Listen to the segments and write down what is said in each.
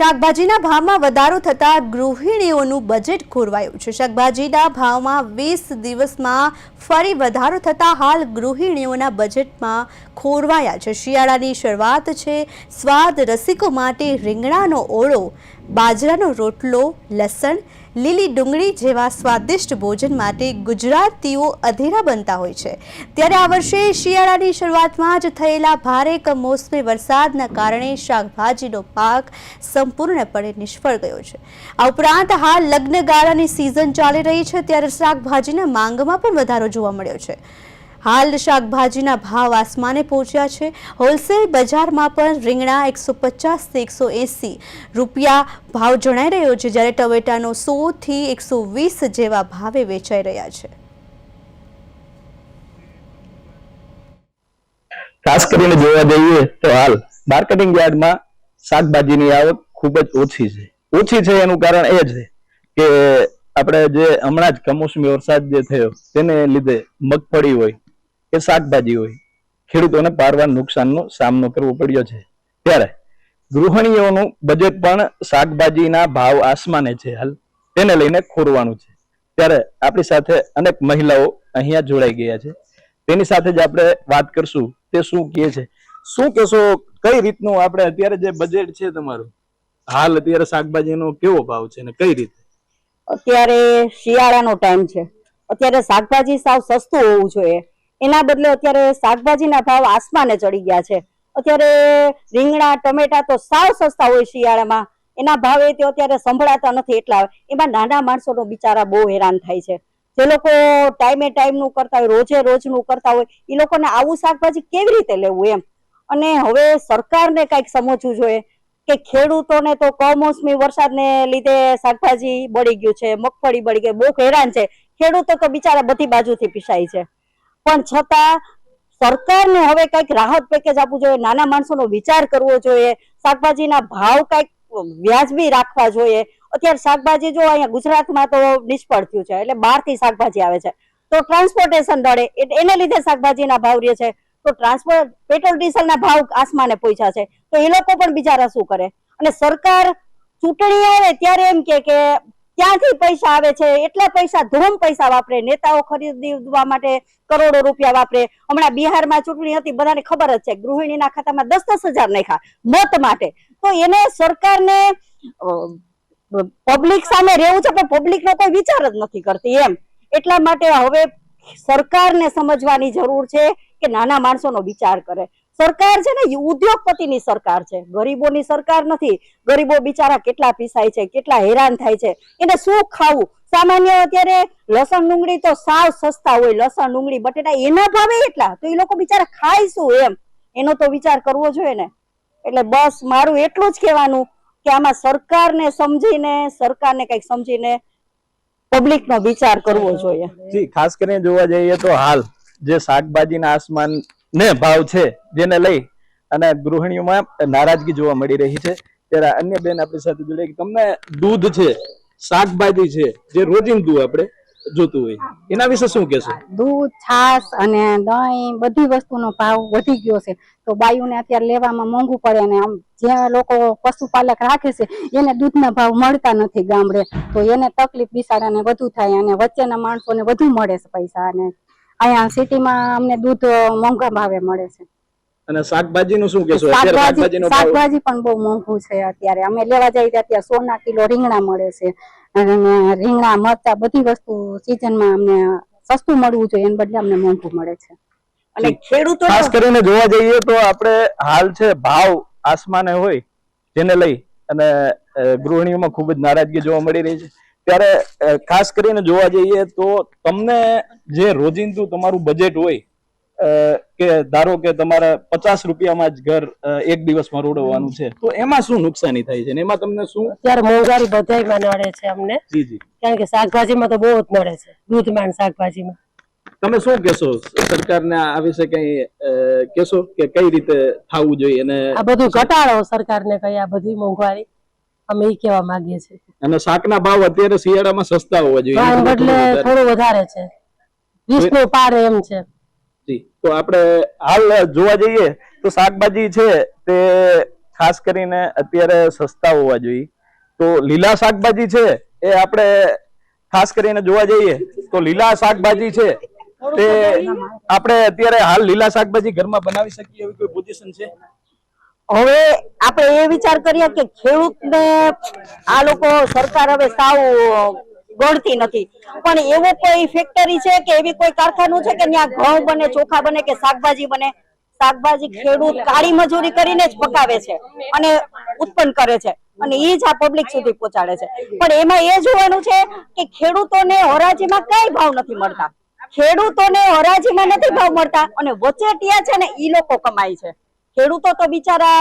શાકભાજીના ભાવમાં વધારો થતાં ગૃહિણીઓનું બજેટ ખોરવાયું છે. શાકભાજીના ભાવમાં વીસ દિવસમાં ફરી વધારો થતાં હાલ ગૃહિણીઓના બજેટમાં ખોરવાયા છે. શિયાળાની શરૂઆત છે. સ્વાદ રસિકો માટે રીંગણાનો ઓળો બાજરાનો રોટલો, લસણ, લીલી ડુંગળી જેવા સ્વાદિષ્ટ ભોજન માટે ગુજરાતીઓ અધીરા બનતા હોય છે. ત્યારે આ વર્ષે શિયાળાની શરૂઆતમાં જ થયેલા ભારે કમોસમી વરસાદના કારણે શાકભાજીનો પાક સંપૂર્ણપણે નિષ્ફળ ગયો છે. આ ઉપરાંત હાલ લગ્નગાળાની સિઝન ચાલી રહી છે, ત્યારે શાકભાજીના માંગમાં પણ વધારો જોવા મળ્યો છે. હાલ શાકભાજીના ભાવ આસમાને પહોંચ્યા છે. હોલસેલ બજારમાં પણ રીંગણા એકસો પચાસથી એકસો એંસી રૂપિયા ભાવ જણાઈ રહ્યો છે, જ્યારે ટવેટાનો સોથી એકસો વીસ જેવા ભાવે વેચાઈ રહ્યા છે. ખાસ કરીને જોવા જઈએ તો હાલ માર્કેટિંગ યાર્ડમાં શાકભાજીની આવક ખૂબ જ ઓછી છે. ઓછી છે એનું કારણ એ છે કે આપણે જે હમણાં જ કમોસમી વરસાદ જે થયો, તેને લીધે મગફળી હોય કે શાકભાજી હોય. ખેડૂતોને પારવાર નુકસાનનો સામનો કરવો પડ્યો છે. ત્યારે ગૃહિણીઓનું બજેટ પણ શાકભાજીના ભાવ આસમાને છે હાલ. તેને લઈને ખોરવાનું છે. ત્યારે આપણી સાથે અનેક મહિલાઓ અહીંયા જોડાઈ ગયા છે. તેની સાથે જ આપણે વાત કરશું. તે શું કહે છે? શું કહેશો? કઈ રીતનું આપણે અત્યારે જે બજેટ છે તમારું? હાલ અત્યારે શાકભાજીનો કેવો ભાવ છે ને કઈ રીતે? અત્યારે શિયાળાનો ટાઈમ છે. અત્યારે શાકભાજી સાવ સસ્તું હોવું જોઈએ. એના બદલે અત્યારે શાકભાજીના ભાવ આસમાને ચડી ગયા છે. અત્યારે રીંગણા, ટમેટા તો સાવ સસ્તા હોય શિયાળામાં. એના ભાવે તે અત્યારે સંભળાતા નથી એટલા. એમાં નાના માણસોનો બિચારા બહુ હેરાન થાય છે. જે લોકો ટાઈમે ટાઈમનું કરતા હોય, રોજે રોજનું કરતા હોય, એ લોકોને આવું શાકભાજી કેવી રીતે લેવું એમ? અને હવે સરકારને કંઈક સમજવું જોઈએ કે ખેડૂતોને તો કમોસમી વરસાદને લીધે શાકભાજી બળી ગયું છે, મગફળી બળી ગઈ, બહુ હેરાન છે. ખેડૂતો તો બિચારા બધી બાજુથી પીસાય છે. પણ છતાં સરકારને હવે કંઈક રાહત પેકેજ આપવું જોઈએ, નાના માણસોનો વિચાર કરવો જોઈએ, શાકભાજીના ભાવ કંઈક વ્યાજબી રાખવા જોઈએ. અત્યારે શાકભાજી જો અહીંયા ગુજરાતમાં તો નિષ્ફળ થયું છે, એટલે બહારથી શાકભાજી આવે છે. તો ટ્રાન્સપોર્ટેશન દળે એને લીધે શાકભાજીના ભાવ રહે છે. તો ટ્રાન્સપોર્ટ પેટ્રોલ ડીઝલના ભાવ આસમાને પહોંચ્યા છે. તો એ લોકો પણ બિચારા શું કરે? અને સરકાર ચૂંટણી આવે ત્યારે એમ કે કે ક્યાંથી પૈસા આવે છે? એટલા પૈસા ધૂમ પૈસા વાપરે. નેતાઓ ખરીદવા માટે કરોડો રૂપિયા વાપરે. હમણાં બિહારમાં ચૂંટણી હતી, બધાને ખબર જ છે. ગૃહિણીના ખાતામાં દસ દસ હજાર નાખ્યા મત માટે. તો એને સરકારને પબ્લિક સામે રહેવું છે, પણ પબ્લિકનો કોઈ વિચાર જ નથી કરતી એમ. એટલા માટે હવે સરકારને સમજવાની જરૂર છે કે નાના માણસોનો વિચાર કરે. સરકાર છે ને ઉદ્યોગપતિની સરકાર છે. ગરીબોની સરકાર નથી. ગરીબો બિચારા કેટલા પીસાય છે, કેટલા હેરાન થાય છે. એને શું ખાવું? સામાન્ય અત્યારે લસણ ડુંગળી તો સાવ સસ્તા હોય. લસણ, ડુંગળી, બટેટા એના ભાવે એટલા. તો એ લોકો બિચારા ખાય શું એમ? એનો તો વિચાર કરવો જોઈએ ને. એટલે બસ મારું એટલું જ કહેવાનું કે આમાં સરકારને સમજીને, સરકારને કંઈક સમજીને પબ્લિક નો વિચાર કરવો જોઈએ. ખાસ કરીને જોવા જઈએ તો હાલ જે શાકભાજીના આસમાન ને ભાવ છે જેને લઈ અને ગૃહિણીઓમાં નારાજગી જોવા મળી રહી છે. ત્યારે અન્ય બેન આપણી સાથે જોડે તમને દૂધ છે, શાકભાજી છે, જે રોજિંદુ આપણે જોતું હોય. એના વિશે શું કહેશો? દૂધ, છાશ અને દહીં બધી વસ્તુનો ભાવ વધી ગયો છે. તો બાયુને અત્યારે લેવામાં મોંઘું પડે અને આમ જે લોકો પશુપાલક રાખે છે, એને દૂધના ભાવ મળતા નથી ગામડે. તો એને તકલીફ બિસાડાને વધુ થાય અને વચ્ચેના માણસોને વધુ મળે છે પૈસા અને અહીંયા સિટીમાં અમને દૂધ મોંઘા ભાવે મળે છે. અને શાકભાજીનું શું કહેશો? શાકભાજી શાકભાજી પણ બહુ મોંઘું છે અત્યારે. અમે લેવા જઈએ ત્યારે સો ના કિલો રીંગણા મળે છે. અને રીંગણા મરચા બધી વસ્તુ સિઝનમાં અમને સસ્તું મળવું જોઈએ એને બદલે અમને મોંઘું મળે છે. અને ખેડૂતો ખાસ કરીને જોવા જઈએ તો આપણે હાલ છે ભાવ આસમાને હોય જેને લઈ અને ગૃહિણીઓમાં ખૂબ જ નારાજગી જોવા મળી રહી છે. ત્યારે ખાસ કરીને જોવા જઈએ તો તમને જે રોજિંદુ તમારું બજેટ હોય કે ધારો કે તમારે પચાસ રૂપિયામાં જ ઘર એક દિવસમાં રોડવાનું છે તો એમાં શું નુકસાની થાય છે એમાં તમને શું? અત્યારે મોંઘવારી બધાયમાં નડે છે અમને. જી જી. કારણ કે શાકભાજીમાં તો બહુ જ નડે છે દૂધમાં શાકભાજીમાં. તમે શું કહેશો? સરકારને આ વિશે કઈ અ, કહેશો કે કઈ રીતે થવું જોઈએ અને આ બધું ઘટાડો સરકારને કઈ આ બધી મોંઘવારી? અમે એ કહેવા માંગીએ છીએ. અને શાકના ભાવ અત્યારે શિયાળામાં સસ્તા હોવા જોઈએ. ભાવ બદલે થોડું વધારે છે. વીસનું પાર એમ છે. જી. તો આપણે હાલ જોવા જઈએ તો શાકભાજી છે તે ખાસ કરીને અત્યારે સસ્તા હોવા જોઈએ. તો લીલા શાકભાજી છે એ આપણે ખાસ કરીને જોવા જઈએ તો લીલા શાકભાજી છે તે આપણે અત્યારે હાલ લીલા શાકભાજી ઘરમાં બનાવી શકીએ એવી કોઈ પોઝિશન છે? હવે આપણે એ વિચાર કરીએ કે ખેડૂતને આ લોકો સરકાર હવે સાવ ગણતી નથી. પણ એવો કોઈ ફેક્ટરી છે કે એવી કોઈ કારખાનું છે કે ત્યાં ઘઉં બને, ચોખા બને કે શાકભાજી બને? શાકભાજી ખેડૂત કાળી મજૂરી કરીને જ પકાવે છે અને ઉત્પન્ન કરે છે અને એ જ આ પબ્લિક સુધી પહોંચાડે છે. પણ એમાં એ જોવાનું છે કે ખેડૂતોને હરાજીમાં કઈ ભાવ નથી મળતા. ખેડૂતોને હરાજીમાં નથી ભાવ મળતા અને વચેટિયા છે ને એ લોકો કમાય છે. ખેડૂતો તો બિચારા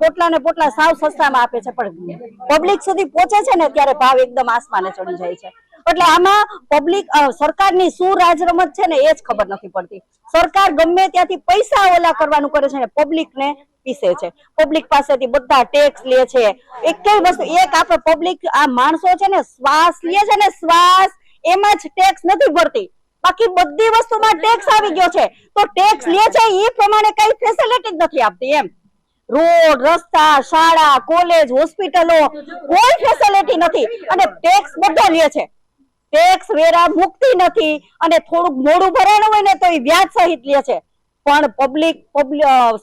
પોટલા ને પોટલા સાવ સસ્તામાં આપે છે, પણ પબ્લિક સુધી પહોંચે છે ને ત્યારે ભાવ એકદમ આસમાને ચડી જાય છે. એટલે આમાં પબ્લિક સરકારની શું રાજ રમત છે ને એ જ ખબર નથી પડતી. સરકાર ગમે ત્યાંથી પૈસા ઓલા કરવાનું કરે છે ને પબ્લિકને પીસે છે. પબ્લિક પાસેથી બધા ટેક્સ લે છે. એક વસ્તુ, એક આપણે પબ્લિક આ માણસો છે ને શ્વાસ લે છે ને શ્વાસ, એમાં જ ટેક્સ નથી ભરતી. બાકી બધી વસ્તુમાં ટેક્સ આવી ગયો છે. તો ટેક્સ લે છે એ પ્રમાણે કઈ ફેસિલિટી જ નથી આપતી એમ. રોડ, રસ્તા, શાળા કોલેજ હોસ્પિટલો કોઈ ફેસિલિટી નથી. અને ટેક્સ બધો લે છે. ટેક્સ વેરા મુક્તિ નથી અને થોડુંક મોડું ભરાણું હોય ને તો એ વ્યાજ સહિત લે છે. પણ પબ્લિક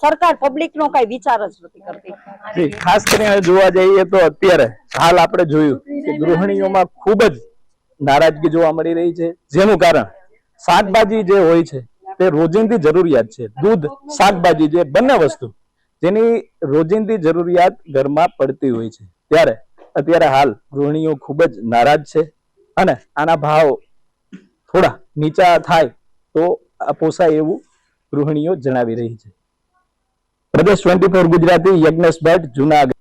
સરકાર પબ્લિક નો કઈ વિચાર જ નથી કરતી. ખાસ કરીને જોવા જઈએ તો અત્યારે હાલ આપણે જોયું કે ગૃહિણીઓમાં ખૂબ જ નારાજગી જોવા મળી રહી છે. જેનું કારણ શાકભાજી જે હોય છે, તે રોજિંદી જરૂરિયાત છે. દૂધ, શાકભાજી જે બંને વસ્તુ, જેની રોજિંદી જરૂરિયાત ઘરમાં પડતી હોય છે. ત્યારે અત્યારે હાલ ગૃહિણીઓ ખૂબ જ નારાજ છે અને આના ભાવ થોડા નીચા થાય તો પોસાય એવું ગૃહિણીઓ જણાવી રહી છે. પ્રદેશ ટ્વેન્ટી ફોર ગુજરાતી યજ્ઞેશ ભટ્ટ, જુનાગઢ.